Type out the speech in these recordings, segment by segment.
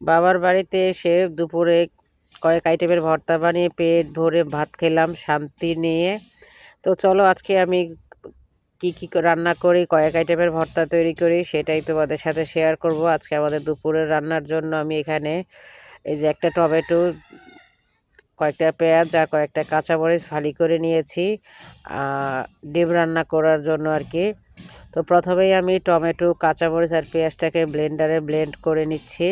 বাবার বাড়িতে এসে দুপুরে কয়েক আইটেমের ভর্তা বানিয়ে পেট ভরে ভাত খেলাম, শান্তি নিয়ে। তো চলো আজকে আমি কি কি রান্না করি, কয়েক আইটেমের ভর্তা তৈরি করি, সেটাই তোমাদের সাথে শেয়ার করব। আজকে আমাদের দুপুরের রান্নার জন্য আমি এখানে এই যে একটা টমেটো, কয়েকটা পেঁয়াজ আর কয়েকটা কাঁচামরিচ ফালি করে নিয়েছি ডিম রান্না করার জন্য আর কি। তো প্রথমেই আমি টমেটো, কাঁচামরিচ আর পেঁয়াজটাকে ব্লেন্ডারে ব্লেন্ড করে নিচ্ছি।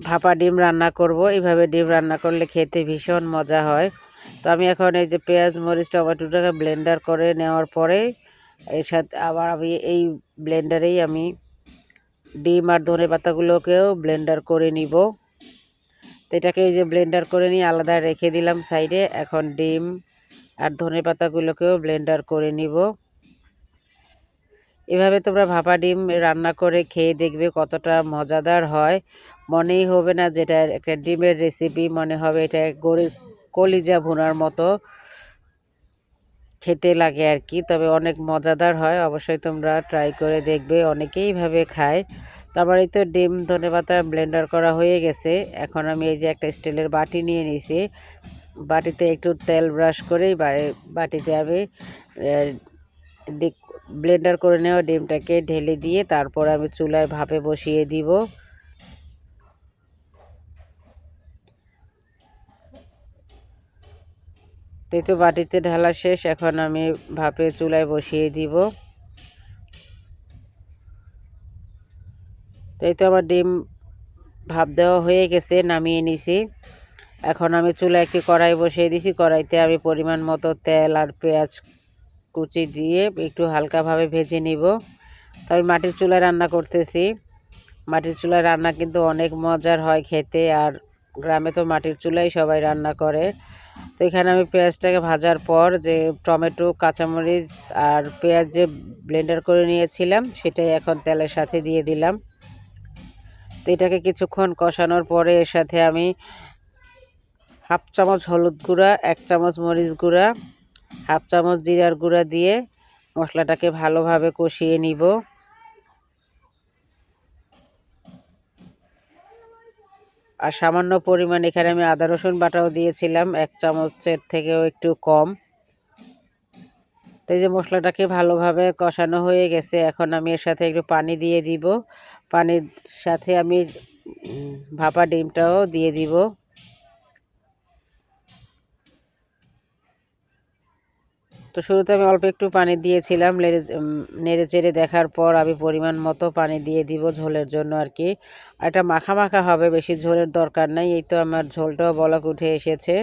ভাপা ডিম রান্না করব। এইভাবে ডিম রান্না করলে খেতে ভীষণ মজা হয়। তো আমি এখন এই যে পেঁয়াজ, মরিচ, টমেটোটাকে ব্লেন্ডার করে নেওয়ার পরে এর সাথে আবার আমি এই ব্লেন্ডারেই আমি ডিম আর ধনে পাতাগুলোকেও ব্লেন্ডার করে নিব। তো এটাকে এই যে ব্লেন্ডার করে নিয়ে আলাদা রেখে দিলাম সাইডে। এখন ডিম আর ধনে পাতাগুলোকেও ব্লেন্ডার করে নিব। এভাবে তোমরা ভাপা ডিম রান্না করে খেয়ে দেখবে কতটা মজাদার হয়। মনেই হবে না যেটা একটা ডিমের রেসিপি মনে হবে এটা গরিব কলিজা ভুনার মতো খেতে লাগে আর কি। তবে অনেক মজাদার হয়, অবশ্যই তোমরা ট্রাই করে দেখবে, অনেকেই এইভাবে খায়। তারপর তো ডিম ধনে পাতা ব্লেন্ডার করা হয়ে গেছে। এখন আমি এই যে একটা স্টিলের বাটি নিয়ে নিয়েছি। বাটিতে একটু তেল ব্রাশ করেই বাটিতে আমি ব্লেন্ডার করে নেওয়া ডিমটাকে ঢেলে দিয়ে তারপর আমি চুলায় ভাপে বসিয়ে দিব। এই তো বাটিতে ঢালা শেষ, এখন আমি ভাপে চুলায় বসিয়ে দিব। এই তো আমার ডিম ভাপ দেওয়া হয়ে গেছে, নামিয়ে নিছি। এখন আমি চুলায় একটি কড়াই বসিয়ে দিছি। কড়াইতে আমি পরিমাণ মতো তেল আর পেঁয়াজ কুচি দিয়ে একটু হালকাভাবে ভেজে নিব। তো আমি মাটির চুলায় রান্না করতেছি। মাটির চুলায় রান্না কিন্তু অনেক মজার হয় খেতে, আর গ্রামে তো মাটির চুলাই সবাই রান্না করে। তো এখানে আমি পেঁয়াজটাকে ভাজার পর যে টমেটো, কাঁচামরিচ আর পেঁয়াজ যে ব্লেন্ডার করে নিয়েছিলাম, সেটাই এখন তেলের সাথে দিয়ে দিলাম। তো এটাকে কিছুক্ষণ কষানোর পরে এর সাথে আমি হাফ চামচ হলুদ গুঁড়া, এক চামচ মরিচ গুঁড়া, হাফ চামচ জিরার গুঁড়া দিয়ে মশলাটাকে ভালোভাবে কষিয়ে নিব। আর সামান্য পরিমাণ এখানে আমি আদা রসুন বাটাও দিয়েছিলাম। এক চামচের থেকেও একটু কম। তো এই যে মশলাটাকে ভালোভাবে কষানো হয়ে গেছে, এখন আমি এর সাথে একটু পানি দিয়ে দিব। পানির সাথে আমি ভাপা ডিমটাও দিয়ে দিব। তো শুরুতে আমি অল্প একটু পানি দিয়েছিলাম নেড়ে চেড়ে দেখার পর আমি পরিমাণ মতো পানি দিয়ে দিব ঝোলের জন্য আর কি। এটা মাখা মাখা হবে, বেশি ঝোলের দরকার নাই, এই তো আমার ঝোলটাও বলক উঠে এসেছে।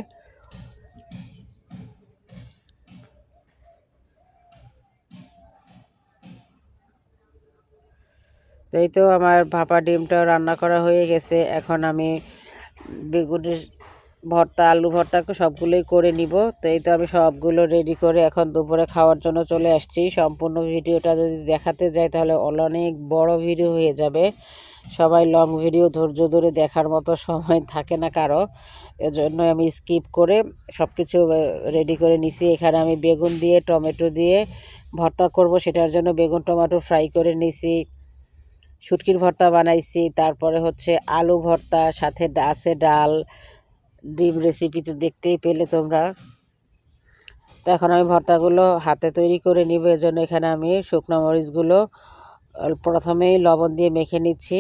তো এই তো আমার ভাপা ডিমটাও রান্না করা হয়ে গেছে, এখন আমি বেগুনের ভর্তা, আলু ভর্তা সবগুলোই করে নিব। তো এই তো আমি সবগুলো রেডি করে এখন দুপুরে খাওয়ার জন্য চলে আসছি। সম্পূর্ণ ভিডিওটা যদি দেখাতে যাই তাহলে অনেক বড় ভিডিও হয়ে যাবে। সবাই লং ভিডিও ধৈর্য ধরে দেখার মতো সময় থাকে না কারও। এজন্য আমি স্কিপ করে সব কিছু রেডি করে নিছি। এখানে আমি বেগুন দিয়ে, টমেটো দিয়ে ভর্তা করব। সেটার জন্য বেগুন, টমেটো ফ্রাই করে নিছি। শুটকির ভর্তা বানাইছি। তারপরে হচ্ছে আলু ভর্তা, সাথে আছে ডাল। ডিম রেসিপি তো দেখতেই পেলে তোমরা। তো এখন আমি ভর্তাগুলো হাতে তৈরি করে নিব, এজন্য এখানে আমি শুকনো মরিচগুলো প্রথমেই লবণ দিয়ে মেখে নিচ্ছি।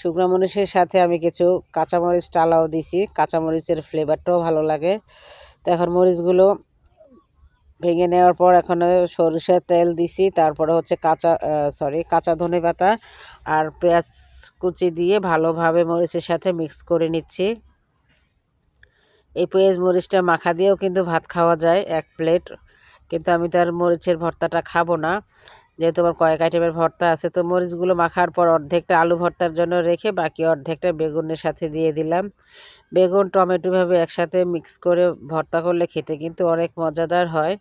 শুকনো মরিচের সাথে আমি কিছু কাঁচামরিচ টালাও দিছি কাঁচামরিচের ফ্লেভারটাও ভালো লাগে। তো এখন মরিচগুলো ভেঙে নেওয়ার পর এখন সরিষার তেল দিছি, তারপরে হচ্ছে কাঁচা সরি কাঁচা ধনে পাতা আর পেঁয়াজ কুচি দিয়ে ভালোভাবে মরিচের সাথে মিক্স করে নিচ্ছি। এই পেঁয়াজ মরিচটা মাখা দিয়েও কিন্তু ভাত খাওয়া যায়, এক প্লেট। কিন্তু আমি তার মরিচের ভর্তাটা খাব না। যেহেতু আমার কয়েক আইটেমের ভর্তা আছে, তো মরিচগুলো মাখার পর অর্ধেকটা আলু ভর্তার জন্য রেখে বাকি অর্ধেকটা বেগুনের সাথে দিয়ে দিলাম। বেগুন টমেটোভাবে একসাথে মিক্স করে ভর্তা করলে খেতে কিন্তু অনেক মজাদার হয়।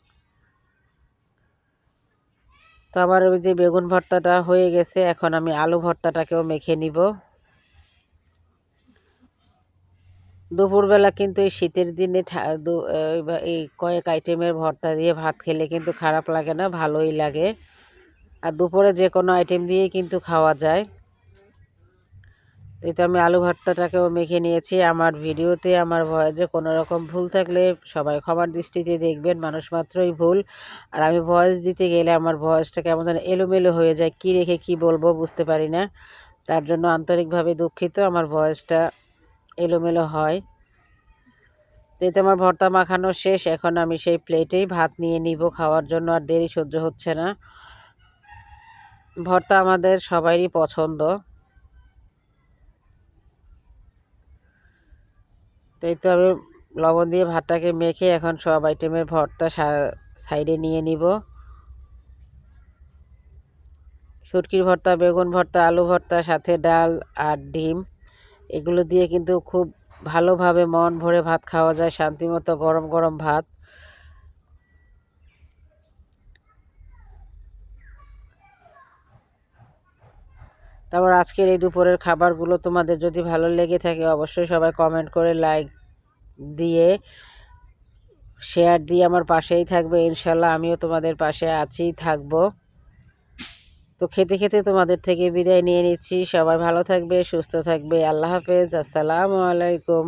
তো আমার ওই যে বেগুন ভর্তাটা হয়ে গেছে, এখন আমি আলু ভর্তাটাকেও মেখে নিব। দুপুরবেলা কিন্তু এই শীতের দিনে এই কয়েক আইটেমের ভর্তা দিয়ে ভাত খেলে কিন্তু খারাপ লাগে না, ভালোই লাগে। আর দুপুরে যে কোনো আইটেম দিয়েই কিন্তু খাওয়া যায়। তো আমি আলু ভর্তাটাকেও মেখে নিয়েছি। আমার ভিডিওতে আমার ভয়েসে কোনো রকম ভুল থাকলে সবাই ক্ষমার দৃষ্টিতে দেখবেন, মানুষ মাত্রই ভুল। আর আমি ভয়েস দিতে গেলে আমার ভয়েসটা কেমন যেন এলোমেলো হয়ে যায়, কী রেখে কি বলব বুঝতে পারি না। তার জন্য আন্তরিকভাবে দুঃখিত, আমার ভয়েসটা এলোমেলো হয়। তো এই তো আমার ভর্তা মাখানো শেষ। এখন আমি সেই প্লেটেই ভাত নিয়ে নিব। খাওয়ার জন্য আর দেরি সহ্য হচ্ছে না। ভর্তা আমাদের সবারই পছন্দ। তো এই তো আমি লবণ দিয়ে ভাতটাকে মেখে এখন সব আইটেমের ভর্তা সাইডে নিয়ে নিব। শুটকির ভর্তা, বেগুন ভর্তা, আলু ভর্তা, সাথে ডাল আর ডিম। এগুলো দিয়ে কিন্তু খুব ভালোভাবে মন ভরে ভাত খাওয়া যায় শান্তিমতো গরম গরম ভাত। তারপর আজকের এই দুপুরের খাবারগুলো তোমাদের যদি ভালো লেগে থাকে, অবশ্যই সবাই কমেন্ট করে লাইক দিয়ে শেয়ার দিয়ে আমার পাশেই থাকবে। ইনশাল্লাহ আমিও তোমাদের পাশে আছি, থাকব। তো খেতে খেতে তোমাদের থেকে বিদায় নিয়ে নিচ্ছি। সবাই ভালো থাকবে, সুস্থ থাকবে। আল্লাহ হাফেজ। আসসালামু আলাইকুম।